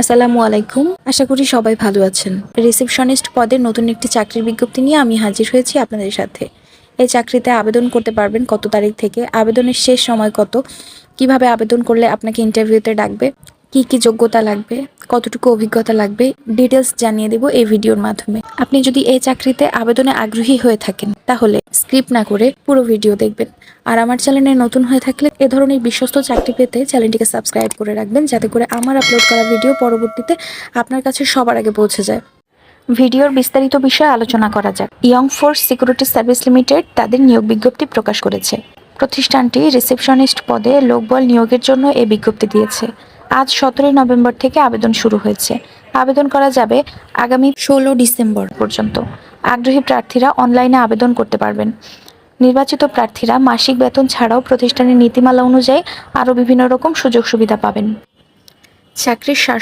আসসালামু আলাইকুম। আশা করি সবাই ভালো আছেন। রিসেপশনিস্ট পদে নতুন একটি চাকরির বিজ্ঞপ্তি নিয়ে আমি হাজির হয়েছি আপনাদের সাথে। এই চাকরিতে আবেদন করতে পারবেন কত তারিখ থেকে, আবেদনের শেষ সময় কত, কীভাবে আবেদন করলে আপনাকে ইন্টারভিউতে ডাকবে, কি কি যোগ্যতা লাগবে, কতটুকু অভিজ্ঞতা লাগবে ডিটেলস জানিয়ে দেব এই ভিডিওর মাধ্যমে। আপনি যদি এই চাকরিতে আবেদনে আগ্রহী হয়ে থাকেন, তাহলে স্ক্রিপ্ট না করে পুরো ভিডিও দেখবেন। আর আমার চ্যানেলে নতুন হয়ে থাকলে এ ধরনের বিশ্বস্ত চাকরি পেতে চ্যানেলটিকে সাবস্ক্রাইব করে রাখবেন, যাতে করে আমার আপলোড করা ভিডিও পরবর্তীতে আপনার কাছে সবার আগে পৌঁছে যায়। ভিডিওর বিস্তারিত বিষয়ে আলোচনা করা যাক। Young force security service limited তাদের নিয়োগ বিজ্ঞপ্তি প্রকাশ করেছে। প্রতিষ্ঠানটি রিসেপশনিস্ট পদে লোকবল নিয়োগের জন্য এই বিজ্ঞপ্তি দিয়েছে। আজ সতেরোই নভেম্বর থেকে আবেদন শুরু হয়েছে। আবেদন করা যাবে আগামী ষোলো ডিসেম্বর পর্যন্ত। আগ্রহী প্রার্থীরা অনলাইনে আবেদন করতে পারবেন। নির্বাচিত প্রার্থীরা মাসিক বেতন ছাড়াও প্রতিষ্ঠানের নীতিমালা অনুযায়ী আরও বিভিন্ন রকম সুযোগ সুবিধা পাবেন। চাকরির সার